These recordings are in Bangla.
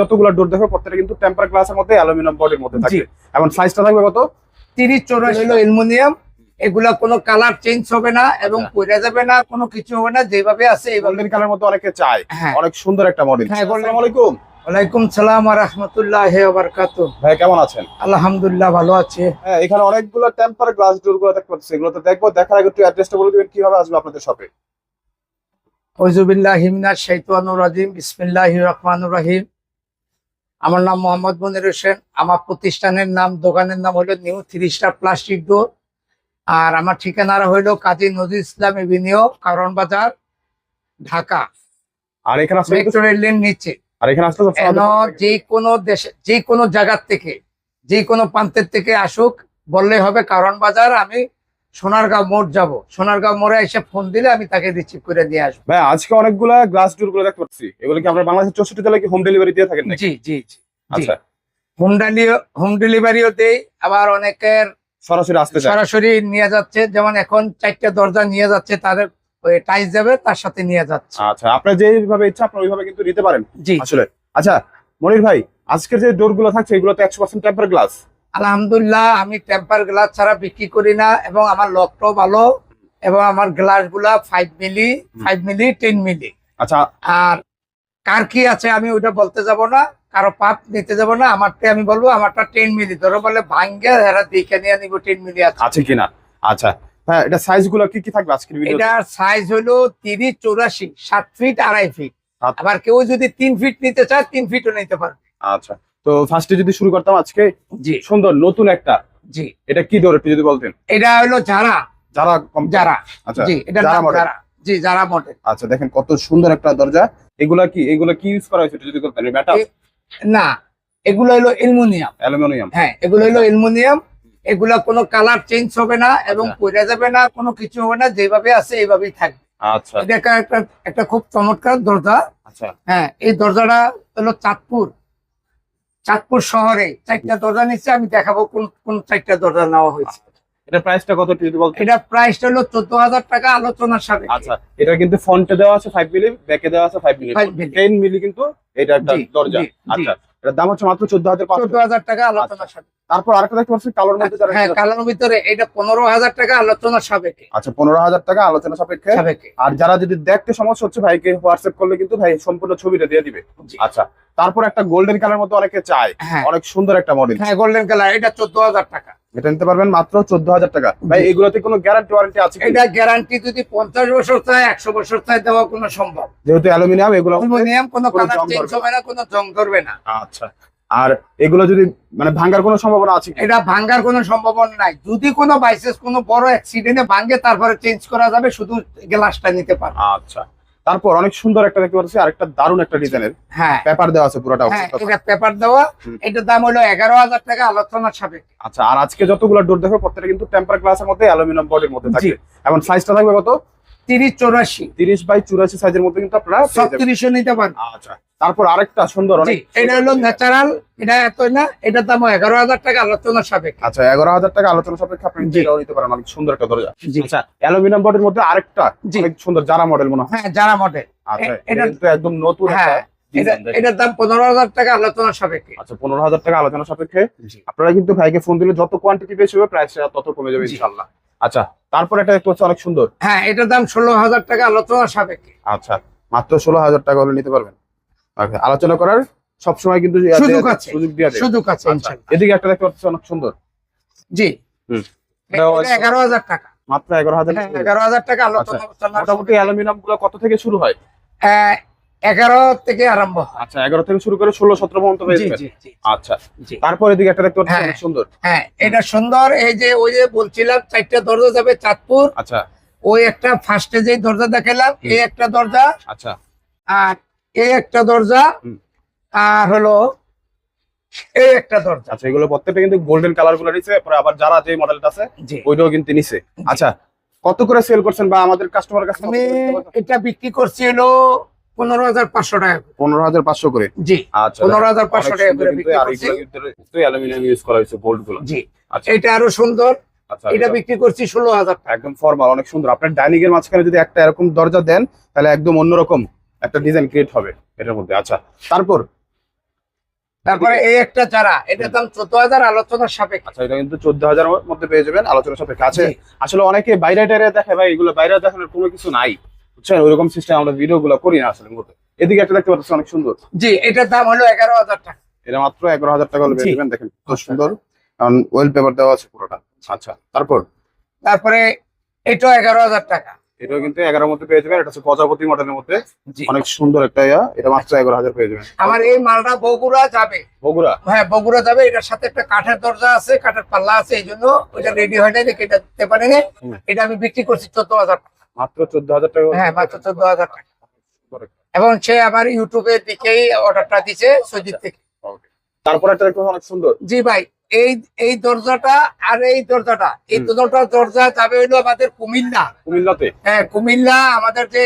যতগুলো ডোর দেখো প্রত্যেকটা কিন্তু টেম্পার গ্লাসের মধ্যে অ্যালুমিনিয়াম বডির মধ্যে থাকবে। এবং সাইজটা থাকবে কত? তিরিশ চৌরাশি। হলো অ্যালুমিনিয়াম এগুলা কোনো কালার চেঞ্জ হবে না এবং আচ্ছা। পড়ে যাবে না কোনো কিছু হবে না যেভাবে আছে গোল্ডেন কালার মধ্যে অনেকে চায়। হ্যাঁ। অনেক সুন্দর একটা মডেল হ্যাঁ, আসসালামু আলাইকুম। ওয়ালাইকুম সালাম রহমতুল্লাহ বারকাত ভাই কেমন আছেন? আলহামদুলিল্লাহ ভালো আছে। হ্যাঁ এখানে অনেকগুলো টেম্পার গ্লাস ডোরগুলো দেখতে পাচ্ছি। এগুলো তো দেখব দেখার আগে একটু অ্যাড্রেসটা বলে দিবেন কীভাবে আসবে আপনাদের শপে ওজুবিল্লাহ হিমিনার শৈতানুর রাজিম বিসমিল্লাহ রহমানুর রহিম। আমার নাম মোহাম্মদ মনির হোসেন। আমার প্রতিষ্ঠানের নাম দোকানের নাম হলো new three star plastic door. আর আমার ঠিকানা হলো কাজী নজরুল ইসলাম এভিনিউ কারণ বাজার ঢাকা। আর এখানে মেট্রো রেলের নিচে। আর এখানে যে কোনো দেশে যে কোনো জায়গার থেকে যে কোনো প্রান্তের থেকে আসুক বললে হবে কারণ বাজার। আমি সোনারগাঁও মোড় যাব। সোনারগাঁও মোড়ে এসে ফোন দিলে আমি তাকে রিসিভ করে দিয়ে আসব। ভাই আজকে অনেকগুলা গ্লাস ডোরগুলো দেখতে পাচ্ছি। এগুলো কি আপনার বাংলাদেশের চৌষট্টি জেলায় কি হোম ডেলিভারি দিয়ে থাকেন নাকি? জি জি জি আচ্ছা। হোম হোম ডেলিভারিও দেই আবার অনেকের সরাসরি আসতে চায়। সরাসরি নিয়ে যাচ্ছে যেমন এখন চারটা দরজা নিয়ে যাচ্ছে তাদের ওই টাইস যাবে তার সাথে নিয়ে যাচ্ছে। আচ্ছা আপনার যেভাবে ইচ্ছা আপনি ওইভাবে কিন্তু নিতে পারেন। জি। আসলে। আচ্ছা মনির ভাই আজকের যে ডোরগুলো থাকছে এগুলো তো একশো পার্সেন্ট টেম্পার গ্লাস আলহামদুলিল্লাহ আমি টেম্পার গ্লাস ছাড়া বিক্রি করি না এবং আমার লকটাও ভালো এবং আমার গ্লাসগুলা five milli five milli ten milli আচ্ছা। আর কার কি আছে আমি ওইটা বলতে যাব না কারও পাপ নিতে যাব না আমারটা আমি বলব আমারটা টেন মিলি ধরো বলে ভাঙ্গে হেরা দেখে নিয়ে নিবো টেন মিলি আছে। কিনা? আচ্ছা। হ্যাঁ এটা সাইজগুলো কি কি থাকবে আজকের ভিডিও এটার সাইজ হলো তিরিশ চৌরাশি সাত ফিট আড়াই ফিট আবার কেউ যদি তিন ফিট নিতে চায় তিন ফিটও নিতে পারবে। আচ্ছা। তো ফার্স্টে যদি শুরু করতাম আজকে জি। সুন্দর নতুন একটা। জি। এটা কি ডোর একটু যদি বলতেন? এটা হলো যারা। যারা কম- যারা। আচ্ছা জি এটা যারা। যারা। জি যারা মডেল আচ্ছা দেখেন কত সুন্দর একটা দরজা। এগুলা কি এগুলা কি ইউজ করা হয়েছে যদি বলতেন? মেটাল না এগুলো হলো অ্যালুমিনিয়াম। অ্যালুমিনিয়াম। হ্যাঁ এগুলো হলো অ্যালুমিনিয়াম। এগুলা কোনো কালার চেঞ্জ হবে না এবং আচ্ছা। পড়ে যাবে না কোনো কিছু হবে না যেভাবে আছে এইভাবেই থাকবে। আচ্ছা। এটা একটা একটা একটা খুব চমৎকার দরজা। আচ্ছা। হ্যাঁ এই দরজাটা হলো চাঁদপুর। চাঁদপুর শহরে চারটা দরজা নিচ্ছে আমি দেখাবো কোন কোন চারটা দরজা নেওয়া হয়েছে। এটা প্রাইসটা কত এটা প্রাইসটা হলো টাকা আলোচনার সাথে আচ্ছা এটা কিন্তু ফ্রন্টে দেওয়া আছে 5 মিলি ব্যাকে দেওয়া আছে 5 মিলি মিলি। 10 মিলি কিন্তু এটা একটা দরজা। আচ্ছা এটার দাম হচ্ছে মাত্র 14500 চোদ্দ হাজার টাকা আলোচনার সাথে তারপর আরেকটা দেখতে পাচ্ছি কালোর মধ্যে যারা হ্যাঁ কালার ভিতরে এটা পনেরো হাজার টাকা আলোচনার সাপেক্ষে। আচ্ছা 15000 টাকা আলোচনা সাপেক্ষে। সাপেক্ষে। আর যারা যদি দেখতে সমস্যা হচ্ছে ভাইকে হোয়াটসঅ্যাপ করলে কিন্তু ভাই সম্পূর্ণ ছবিটা দিয়ে দিবে। আচ্ছা তারপর একটা গোল্ডেন কালার মতো অনেকে চায়। হ্যাঁ। অনেক সুন্দর একটা মডেল হ্যাঁ গোল্ডেন কালার এটা চোদ্দ হাজার টাকা। এটা নিতে পারবেন মাত্র 14000 টাকা। ভাই এগুলোতে কোনো গ্যারান্টি ওয়ারেন্টি আছে এটা গ্যারান্টি যদি পঞ্চাশ বছর চায় একশো বছর চায় দেওয়া কোনো সম্ভব। যেহেতু অ্যালুমিনিয়াম এগুলো অ্যালুমিনিয়াম কোনো কালার জং চেঞ্জ হবে না কোনো জং ধরবে না। আচ্ছা। আর এগুলো যদি মানে ভাঙার কোনো সম্ভাবনা আছে এটা ভাঙ্গার কোনো সম্ভাবনা নাই। যদি কোনো বাইসেস কোনো বড় অ্যাক্সিডেন্টে ভাঙ্গে তারপরে চেঞ্জ করা যাবে শুধু গ্লাসটা নিতে পারবে। আচ্ছা। তারপর অনেক সুন্দর একটা দেখতে পাচ্ছি আরেকটা দারুণ একটা ডিজাইনের হ্যাঁ। পেপার দেওয়া আছে পুরোটা হ্যাঁ এটা পেপার দেওয়া। এটার দাম হলো এগারো হাজার টাকা আলোচনার সাপেক্ষে আচ্ছা আর আজকে যতগুলো ডোর দেখো প্রত্যেকটা কিন্তু টেম্পার গ্লাসের মধ্যে অ্যালুমিনিয়াম বডির মধ্যে থাকবে এখন সাইজটা থাকবে কত? তিরিশ চৌরাশি। 30 বাই 84 সাইজের মধ্যে কিন্তু আপনারা পেয়ে নিতে পারবে আচ্ছা তারপর আরেকটা সুন্দর অনেক এটা হলো ন্যাচারাল এটা এত না এটার দাম এগারো হাজার টাকা আলোচনার সাপেক্ষে। আচ্ছা এগারো হাজার টাকা আলোচনা সাপেক্ষে আপনি জি। এটাও নিতে পারেন অনেক সুন্দর একটা দরজা। আচ্ছা অ্যালুমিনিয়াম বডির মধ্যে আরেকটা অনেক সুন্দর যারা মডেল মনে হয়। হ্যাঁ যারা মডেল আচ্ছা এটা কিন্তু একদম নতুন হ্যাঁ এটা এটার দাম পনেরো হাজার টাকা সাপেক্ষে। আচ্ছা পনেরো হাজার টাকা আলোচনা সাপেক্ষে। আপনারা কিন্তু ভাইকে ফোন দিলে যত কোয়ান্টিটি বেশি হবে প্রাইস তত কমে যাবে। ইনশাল্লাহ আচ্ছা তারপর এটা দেখতে হচ্ছে অনেক সুন্দর। হ্যাঁ এটার দাম ষোলো হাজার টাকা আলোচনার সাপেক্ষে। আচ্ছা মাত্র ষোলো হাজার টাকা হলে নিতে পারবেন। আলোচনা করার সবসময় কিন্তু সুযোগ আছে। সুযোগ দেওয়া সুযোগ আছে আচ্ছা, এদিকে একটা দেখতে পাচ্ছি অনেক সুন্দর। জি। এগারো হাজার টাকা। মাত্র এগারো হাজার হ্যাঁ এগারো হাজার টাকা আলোচনা মোটামুটি অ্যালুমিনিয়ামগুলো কত থেকে শুরু হয়? আহ, এগারো থেকে আরম্ভ আচ্ছা এগারো থেকে শুরু করে ষোলো সতেরো পর্যন্ত আচ্ছা তারপর এদিকে একটা দেখতে পাচ্ছি হ্যাঁ। সুন্দর। হ্যাঁ এটা সুন্দর এই যে ওই যে বলছিলাম চারটা দরজা যাবে চাঁদপুর। আচ্ছা। ওই একটা ফার্স্টে যে দরজা দেখালাম এই একটা দরজা আচ্ছা। আর এই একটা দরজা আর হলো এই একটা দরজা। আচ্ছা এগুলো প্রত্যেকটা কিন্তু গোল্ডেন কালারগুলো নিচ্ছে পরে আবার যারা যে মডেলটা আছে ওইটাও কিন্তু নিছে। আচ্ছা কত করে সেল করছেন বা আমাদের কাস্টমার কাছে আমি এটা বিক্রি করছি হলো পনেরো হাজার পাঁচশো টাকা পনেরো হাজার পাঁচশো করে? জি আচ্ছা পনেরো হাজার পাঁচশো টাকা করে বিক্রি করছি। অ্যালুমিনিয়াম ইউজ করা হয়েছে বোল্টগুলো জি আচ্ছা এটা আরও সুন্দর। আচ্ছা এটা বিক্রি করছি ষোলো হাজার টাকা। একদম ফর্মাল অনেক সুন্দর। আপনার ডাইনিং এর মাঝখানে যদি একটা এরকম দরজা দেন তাহলে একদম অন্যরকম একটা ডিজাইন ক্রিয়েট হবে এটার মধ্যে। আচ্ছা তারপর? তারপরে এই একটা চারা এটার দাম চোদ্দ হাজার আলোচনার সাপেক্ষে। আচ্ছা এটা কিন্তু চোদ্দ হাজার মধ্যে পেয়ে যাবেন আলোচনা সাপেক্ষে। আছে আসলে অনেকে বাইরে টাইরে দেখে ভাই এগুলো বাইরে দেখানোর কোনো কিছু নাই। বুঝছেন? ওইরকম সিস্টেম আমরা ভিডিও গুলো করি না আসলে মূলত এদিকে একটা দেখতে পাচ্ছি অনেক সুন্দর। জি এটার দাম হলো এগারো হাজার টাকা। এটা মাত্র এগারো হাজার টাকা হলে। যাবেন দেখেন কত সুন্দর। কারণ ওয়েল পেপার দেওয়া আছে পুরোটা। আচ্ছা তারপর? তারপরে এটাও এগারো হাজার টাকা। এটাও কিন্তু এগারোর মধ্যে পেয়ে যাবেন। এটা হচ্ছে প্রজাপতি মডেলের মধ্যে। জি। অনেক সুন্দর একটা ইয়া। এটা মাত্র এগারো হাজার পেয়ে যাবেন। আমার এই মালটা বগুড়া যাবে। বগুড়া? হ্যাঁ বগুড়া যাবে। এটার সাথে একটা কাঠের দরজা আছে কাঠের পাল্লা আছে এই জন্য ওইটা রেডি হয় নাই দেখে এটা দিতে পারেনি। এটা আমি বিক্রি করছি চোদ্দ হাজার টাকা। মাত্র চোদ্দ হাজার টাকা হ্যাঁ মাত্র চোদ্দ হাজার টাকা। এবং সে আমার ইউটিউবের দিকেই অর্ডারটা দিছে সজিত থেকে। Okay. তারপর একটা অনেক সুন্দর। জি ভাই এই এই দরজাটা আর এই দরজাটা এই হুম। দুটো দরজা যাবে হইল আমাদের কুমিল্লা। কুমিল্লাতে? হ্যাঁ কুমিল্লা আমাদের যে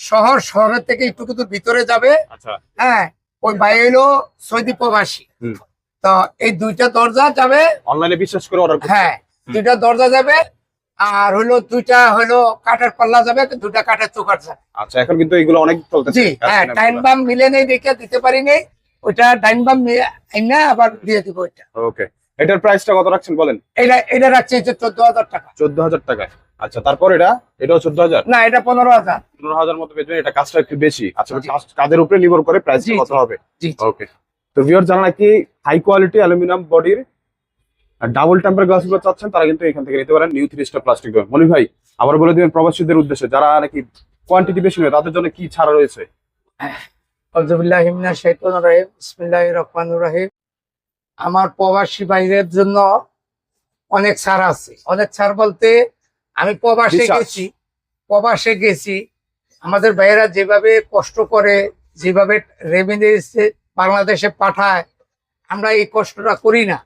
শহর শহরের থেকে একটু কিন্তু ভিতরে যাবে। আচ্ছা। হ্যাঁ ওই ভাই হইল সৌদি প্রবাসী। তো এই দুইটা দরজা যাবে। অনলাইনে বিশ্বাস করে অর্ডার হ্যাঁ দুইটা দরজা যাবে। আর হইল দুইটা হইল কাঠের পাল্লা যাবে দুইটা কাঠের চোকার যাবে। আচ্ছা এখন কিন্তু এগুলো অনেক চলতেছে। জি হ্যাঁ টাইম বাম মিলে নেই দেখে দিতে পারি নেই। ওইটা টাইম বাম না আবার দিয়ে দিব ওইটা। ওকে এটার প্রাইসটা কত রাখছেন বলেন? এটা এটা রাখছে হচ্ছে চোদ্দ হাজার টাকা। চোদ্দ হাজার টাকায় আচ্ছা তারপর এটা? এটাও চোদ্দ হাজার? না এটা পনেরো হাজার। পনেরো হাজার মতো পেয়ে এটা কাজটা একটু বেশি। আচ্ছা কাজের উপরে নির্ভর করে প্রাইস কত হবে। জি ওকে তো ভিউয়ার যারা নাকি হাই কোয়ালিটি অ্যালুমিনিয়াম বডির ডাবল টেম্পার গ্লাসগুলো চাচ্ছেন তারা কিন্তু এখান থেকে নিতে পারেন new three star plastic Moni ভাই আবার বলে দিবেন প্রবাসীদের উদ্দেশ্যে যারা নাকি কোয়ান্টিটি বেশি নয় তাদের জন্য কি ছাড়া রয়েছে? আমার প্রবাসী বাইরের জন্য অনেক ছাড় আছে। অনেক ছাড় বলতে আমি প্রবাসে গেছি প্রবাসে গেছি। আমাদের ভাইয়েরা যেভাবে কষ্ট করে যেভাবে রেমিডেন্স বাংলাদেশে পাঠায় আমরা এই কষ্টটা করি না।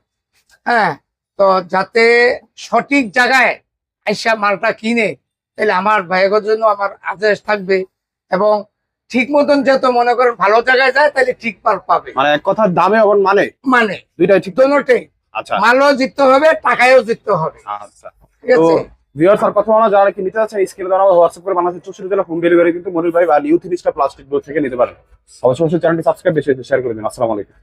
হ্যাঁ তো যাতে সঠিক জায়গায় আইসা মালটা কিনে তাহলে আমার ভাইয়ের জন্য আমার আদেশ থাকবে এবং ঠিক মতন যেহেতু মনে করেন ভালো জায়গায় যায় তাহলে ঠিক মাল পাবে। মানে এক কথা দামে এবং মানে? মানে। দুইটাই ঠিক দোনোটাই আচ্ছা। মালও জিততে হবে টাকায়ও জিততে হবে। আচ্ছা। ঠিক আছে? ভিউয়ার্স আর কথা বলা যারা নিতে স্ক্রিনে হোয়াটসঅ্যাপ করে বাংলাদেশের চৌষট্টি জেলা হোম ডেলিভারি কিন্তু মনির ভাই বা নিউ থ্রি স্টার প্লাস্টিক থেকে নিতে পারেন। অবশ্যই অবশ্যই চ্যানেলটি সাবস্ক্রাইব বেশি শেয়ার করে দিন। আসসালামু আলাইকুম।